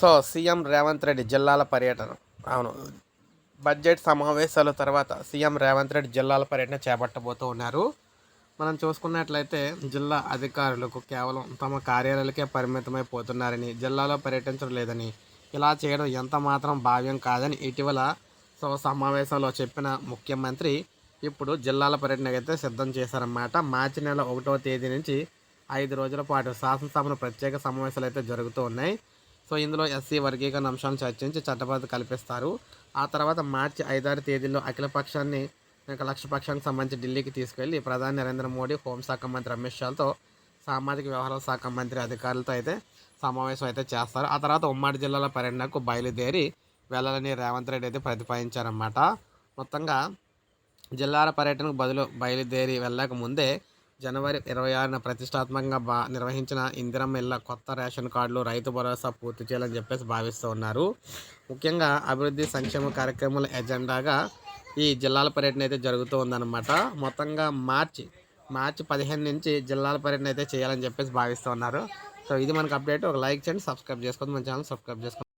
So CM Revanth Reddy జిల్లాల పర్యటన. అవును. బడ్జెట్ సమావేశాల తర్వాత సీఎం రేవంత్ రెడ్డి జిల్లాల పర్యటన చేపట్టబోతూ ఉన్నారు. మనం చూసుకున్నట్లయితే జిల్లా అధికారులకు కేవలం తమ కార్యాలయాలకే పరిమితమైపోతున్నారని జిల్లాలో పర్యటించడం లేదని ఇలా చేయడం ఎంత మాత్రం భావ్యం కాదని ఇటీవల సో సమావేశంలో చెప్పిన ముఖ్యమంత్రి ఇప్పుడు జిల్లాల పర్యటనకైతే అయితే సిద్ధం చేశారన్నమాట. మార్చి నెల ఒకటవ తేదీ నుంచి ఐదు రోజుల పాటు శాసనసభను ప్రత్యేక సమావేశాలు అయితే జరుగుతూ ఉన్నాయి. సో ఇందులో ఎస్సీ వర్గీకరణ అంశాలను చర్చించి చట్టబద్ధ కల్పిస్తారు. ఆ తర్వాత మార్చి ఐదారు తేదీల్లో అఖిలపక్షాన్ని ఇంకా పక్షానికి సంబంధించి ఢిల్లీకి తీసుకెళ్ళి ప్రధాని నరేంద్ర మోడీ హోంశాఖ మంత్రి అమిత్ షాతో సామాజిక వ్యవహారాల శాఖ మంత్రి అధికారులతో అయితే సమావేశం అయితే చేస్తారు. ఆ తర్వాత ఉమ్మడి జిల్లాల పర్యటనకు బయలుదేరి వెళ్ళాలని రేవంత్ రెడ్డి అయితే ప్రతిపాదించారన్నమాట. మొత్తంగా జిల్లాల పర్యటనకు బదులు బయలుదేరి వెళ్ళక ముందే జనవరి ఇరవై ఆరున ప్రతిష్టాత్మకంగా బా నిర్వహించిన ఇందిరమ్మ ఇళ్ళ కొత్త రేషన్ కార్డులు రైతు భరోసా పూర్తి చేయాలని చెప్పేసి భావిస్తూ ఉన్నారు. ముఖ్యంగా అభివృద్ధి సంక్షేమ కార్యక్రమాల ఎజెండాగా ఈ జిల్లాల పర్యటన అయితే జరుగుతూ ఉందన్నమాట. మొత్తంగా మార్చి మార్చి పదిహేను నుంచి జిల్లాల పర్యటన అయితే చేయాలని చెప్పేసి భావిస్తూ ఉన్నారు. సో ఇది మనకు అప్డేట్. ఒక లైక్ చేయండి సబ్స్క్రైబ్ చేసుకోండి మన ఛానల్ సబ్స్క్రైబ్ చేసుకోండి.